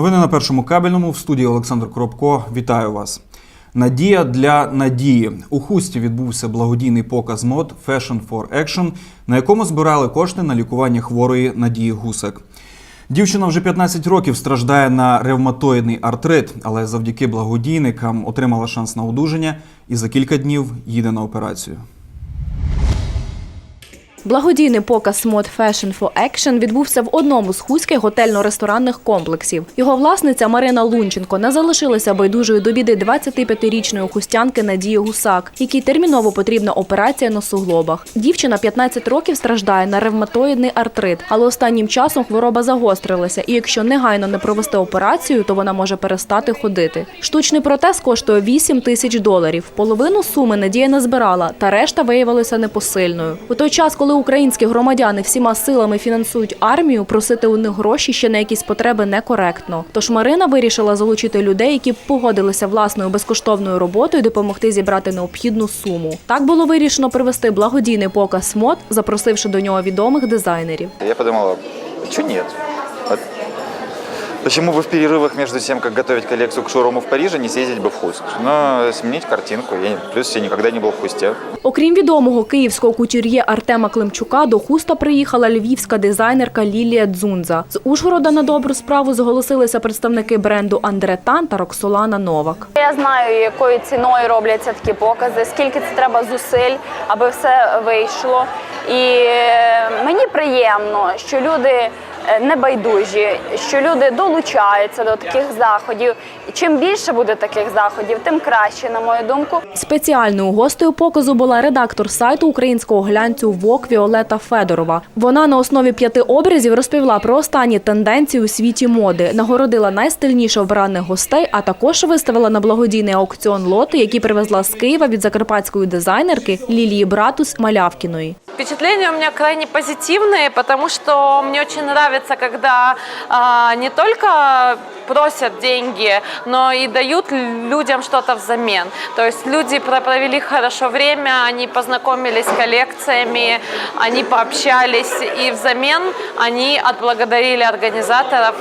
Новини на першому кабельному в студії Олександр Коробко. Вітаю вас. Надія для надії у хусті відбувся благодійний показ мод Fashion for Action, на якому збирали кошти на лікування хворої Надії Гусак. Дівчина вже 15 років страждає на ревматоїдний артрит, але завдяки благодійникам отримала шанс на одужання і за кілька днів їде на операцію. Благодійний показ мод Fashion for Action відбувся в одному з хуських готельно-ресторанних комплексів. Його власниця Марина Лунченко не залишилася байдужою до біди 25-річної хустянки Надії Гусак, якій терміново потрібна операція на суглобах. Дівчина 15 років страждає на ревматоїдний артрит, але останнім часом хвороба загострилася, і якщо негайно не провести операцію, то вона може перестати ходити. Штучний протез коштує 8 тисяч доларів. Половину суми Надія не збирала, та решта виявилася непосильною. У той час, коли українські громадяни всіма силами фінансують армію, просити у них гроші ще на якісь потреби некоректно. Тож Марина вирішила залучити людей, які погодилися власною безкоштовною роботою допомогти зібрати необхідну суму. Так було вирішено привести благодійний показ мод, запросивши до нього відомих дизайнерів. Я подумала, чому нет? Вот Почему бы в перерывах между тем, как готовить коллекцию к шоуруму в Париже, не съездить бы в Хуск? Но сменить картинку. Я, плюс я никогда не был в Хусте. Окрім відомого київського кутюр'є Артема Климчука, до хуста приїхала львівська дизайнерка Лілія Дзунза. З Ужгорода на добру справу зголосилися представники бренду Андре Тан та Роксолана Новак. Я знаю, якою ціною робляться такі покази, скільки це треба зусиль, аби все вийшло. І е, мені приємно, що люди е, не байдужі, що люди долучаються до таких заходів. І чим більше буде таких заходів, тим краще, на мою думку. Спеціальною гостею показу була редактор сайту українського глянцю ВОК Віолета Федорова. Вона на основі п'яти образів розповіла про останні тенденції у світі моди, нагородила найстильніше обраних гостей, а також виставила на благодійний аукціон лоти, які привезла з Києва від закарпатської дизайнерки Лілії Братус Малявкіної. Впечатления у меня крайне позитивные, потому что мне очень нравится, когда а, не только просят деньги, но и дают людям что-то взамен. То есть люди про- провели хорошо время, они познакомились с коллекциями, они пообщались, и взамен они отблагодарили организаторов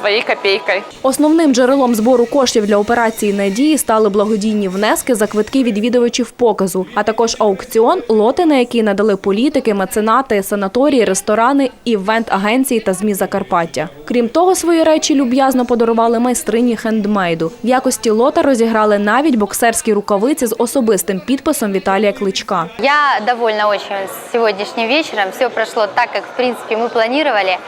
э, своей копейкой. Основним джерелом збору коштів для операції Надії стали благодійні внески за квитки відвідувачів показу, а також аукціон, лоти, на які надали політики, меценати, санаторії, ресторани, івент-агенції та ЗМІ Закарпаття. Крім того, свої речі люб'язно подарували майстрині хендмейду. В якості лота розіграли навіть боксерські рукавиці з особистим підписом Віталія Кличка. Я довольна очень сегодняшним вечером. Все прошло так, как, в принципе, мы планировали.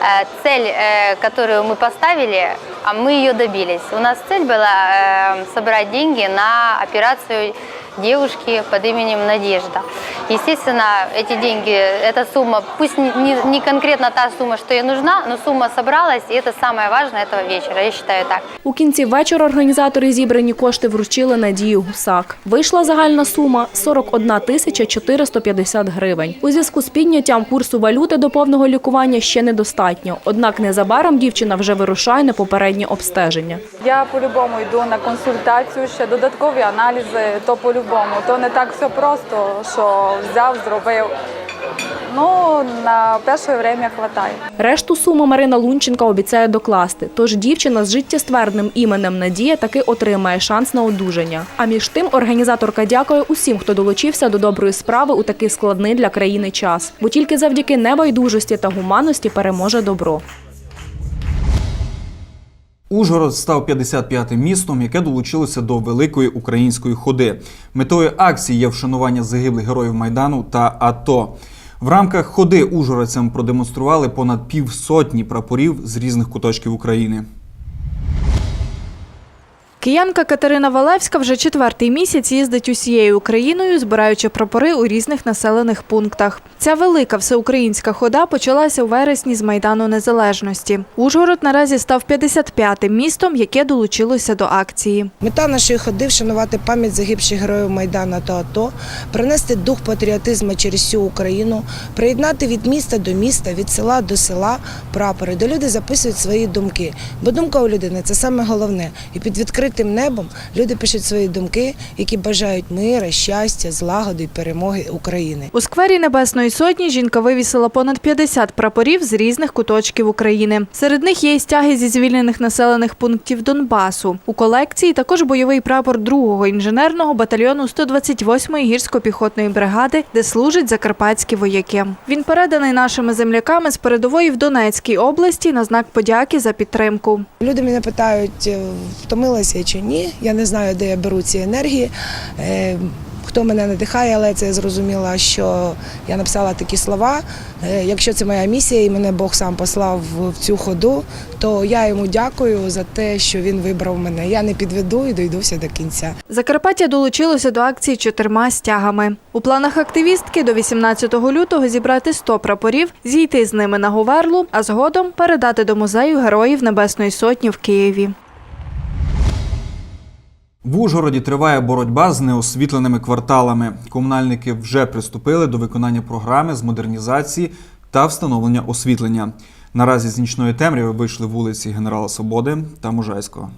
Э, Цель, э, которую мы поставили, а мы ее добились. У нас цель была э, собрать деньги на операцию девушки под именем Надежда. Естественно, эти деньги, эта сумма, пусть не, не- не конкретно та сумма, что ей нужна, но сумма собралась, и это самое важное этого вечера, я считаю так. У кінці вечора організатори зібрані кошти вручили Надії Гусак. Вийшла загальна сума 41 тисяча 450 гривень. У зв'язку з підняттям курсу валюти до повного лікування ще недостатньо. Однак незабаром дівчина вже вирушає на попереднє обстеження. Я по-любому йду на консультацію, ще додаткові аналізи, то по-любому. то не так все просто, що взяв, зробив. Ну, на перше время хватає. Решту суми Марина Лунченка обіцяє докласти. Тож дівчина з життєстверним іменем Надія таки отримає шанс на одужання. А між тим організаторка дякує усім, хто долучився до доброї справи у такий складний для країни час. Бо тільки завдяки небайдужості та гуманності переможе добро. Ужгород став 55 м містом, яке долучилося до великої української ходи. Метою акції є вшанування загиблих героїв майдану та АТО. В рамках ходи ужгородцям продемонстрували понад півсотні прапорів з різних куточків України. Киянка Катерина Валевська вже четвертий місяць їздить усією Україною, збираючи прапори у різних населених пунктах. Ця велика всеукраїнська хода почалася у вересні з Майдану Незалежності. Ужгород наразі став 55-тим містом, яке долучилося до акції. Мета нашої ходи вшанувати пам'ять загибших героїв Майдану та АТО, принести дух патріотизму через всю Україну, приєднати від міста до міста, від села до села прапори, де люди записують свої думки. Бо думка у людини це саме головне. І під відкритим відкритим небом люди пишуть свої думки, які бажають мира, щастя, злагоди й перемоги України. У сквері Небесної Сотні жінка вивісила понад 50 прапорів з різних куточків України. Серед них є і стяги зі звільнених населених пунктів Донбасу. У колекції також бойовий прапор 2-го інженерного батальйону 128-ї гірсько-піхотної бригади, де служать закарпатські вояки. Він переданий нашими земляками з передової в Донецькій області на знак подяки за підтримку. Люди мене питають, втомилася я чи ні. Я не знаю, де я беру ці енергії. е, Хто мене надихає, але це я зрозуміла, що я написала такі слова. Е, Якщо це моя місія і мене Бог сам послав в- цю ходу, то я йому дякую за те, що він вибрав мене. Я не підведу і дойду все до кінця. Закарпаття долучилося до акції чотирма стягами. У планах активістки до 18 лютого зібрати 100 прапорів, зійти з ними на Говерлу, а згодом передати до музею Героїв Небесної Сотні в Києві. В Ужгороді триває боротьба з неосвітленими кварталами. Комунальники вже приступили до виконання програми з модернізації та встановлення освітлення. Наразі з нічної темряви вийшли вулиці Генерала Свободи та Можайського.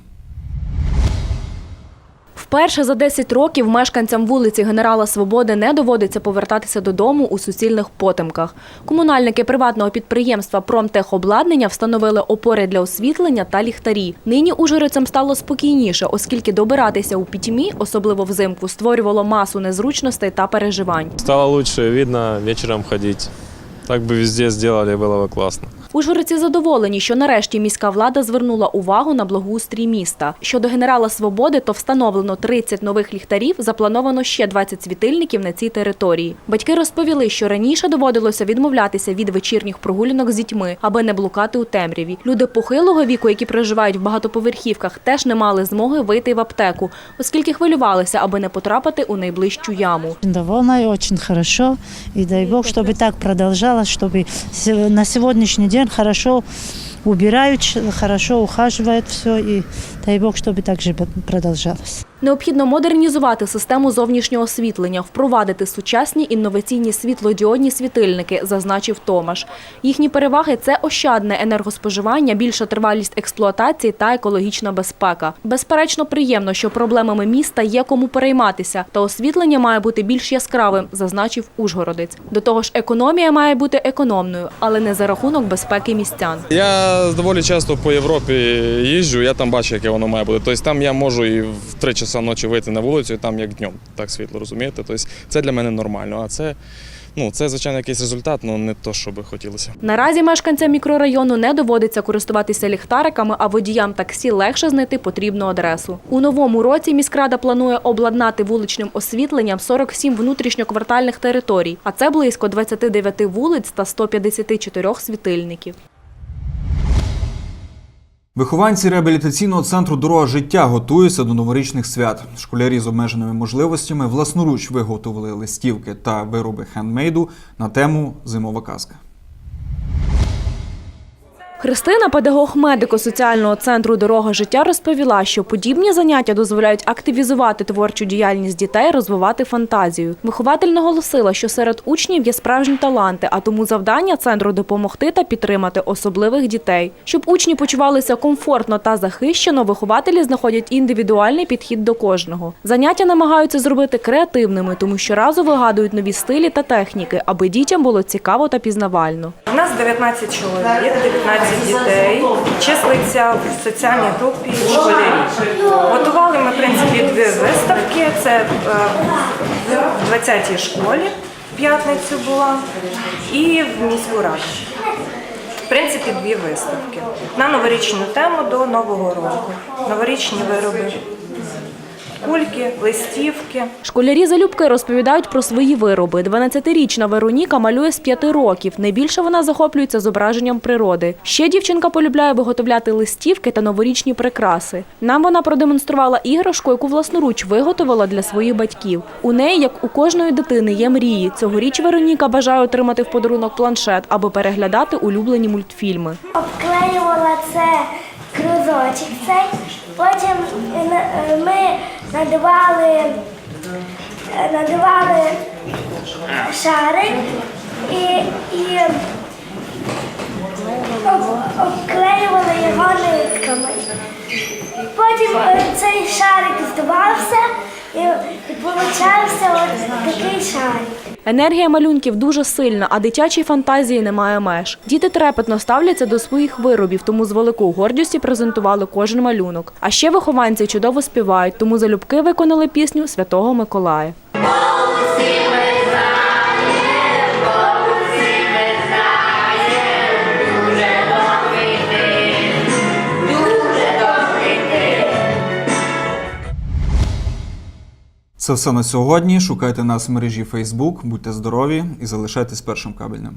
Вперше за 10 років мешканцям вулиці Генерала Свободи не доводиться повертатися додому у суцільних потемках. Комунальники приватного підприємства «Промтехобладнання» встановили опори для освітлення та ліхтарі. Нині ужгородцям стало спокійніше, оскільки добиратися у пітьмі, особливо взимку, створювало масу незручностей та переживань. Стало лучше видно вечером ходить. Так бы везде сделали, было бы классно. Ужгородці задоволені, що нарешті міська влада звернула увагу на благоустрій міста. Щодо генерала Свободи, то встановлено 30 нових ліхтарів, заплановано ще 20 світильників на цій території. Батьки розповіли, що раніше доводилося відмовлятися від вечірніх прогулянок з дітьми, аби не блукати у темряві. Люди похилого віку, які проживають в багатоповерхівках, теж не мали змоги вийти в аптеку, оскільки хвилювалися, аби не потрапити у найближчу яму. Довольна и очень хорошо. И дай Бог, чтобы так продолжалось, чтобы се- на сегодняшний день хорошо убирают, хорошо ухаживают все. И дай Бог, чтобы так же продолжалось. Необхідно модернізувати систему зовнішнього освітлення, впровадити сучасні інноваційні світлодіодні світильники, зазначив Томаш. Їхні переваги це ощадне енергоспоживання, більша тривалість експлуатації та екологічна безпека. Безперечно, приємно, що проблемами міста є кому перейматися, та освітлення має бути більш яскравим, зазначив Ужгородець. До того ж, економія має бути економною, але не за рахунок безпеки містян. Я доволі часто по Європі їжджу, я там бачу, яке воно має бути. Тобто там я можу і в 3 часа ночі вийти на вулицю, і там як днем, так світло, розумієте? Тобто це для мене нормально. А це, ну, це звичайно, якийсь результат, але не то, що би хотілося. Наразі мешканцям мікрорайону не доводиться користуватися ліхтариками, а водіям таксі легше знайти потрібну адресу. У новому році міськрада планує обладнати вуличним освітленням 47 внутрішньоквартальних територій, а це близько 29 вулиць та 154 світильників. Вихованці реабілітаційного центру Дорога життя готуються до новорічних свят. Школярі з обмеженими можливостями власноруч виготовили листівки та вироби хендмейду на тему Зимова казка. Христина, педагог медико-соціального центру Дорога життя, розповіла, що подібні заняття дозволяють активізувати творчу діяльність дітей, розвивати фантазію. Вихователь наголосила, що серед учнів є справжні таланти, а тому завдання центру допомогти та підтримати особливих дітей. Щоб учні почувалися комфортно та захищено, вихователі знаходять індивідуальний підхід до кожного. Заняття намагаються зробити креативними, тому що разу вигадують нові стилі та техніки, аби дітям було цікаво та пізнавально. У нас 19 чоловік, 19 дітей, числиться в соціальній групі школярів. Готували ми, в принципі, дві виставки. Це е, в 20-й школі в п'ятницю була і в міську раду. В принципі, дві виставки на новорічну тему до Нового року. Новорічні вироби, кульки, листівки. Школярі залюбки розповідають про свої вироби. 12-річна Вероніка малює з 5 років. Найбільше вона захоплюється зображенням природи. Ще дівчинка полюбляє виготовляти листівки та новорічні прикраси. Нам вона продемонструвала іграшку, яку власноруч виготовила для своїх батьків. У неї, як у кожної дитини, є мрії. Цьогоріч Вероніка бажає отримати в подарунок планшет, аби переглядати улюблені мультфільми. обклеювала це кружочок цей. Потім е, ми надавали, надавали шарик і, і обклеювали його нитками. Потім е, цей шарик здувався і, і получався от такий шарик. Енергія малюнків дуже сильна, а дитячій фантазії немає меж. Діти трепетно ставляться до своїх виробів, тому з великою гордістю презентували кожен малюнок. А ще вихованці чудово співають, тому залюбки виконали пісню Святого Миколая. Це все на сьогодні. Шукайте нас в мережі Facebook, будьте здорові і залишайтесь першим кабельним.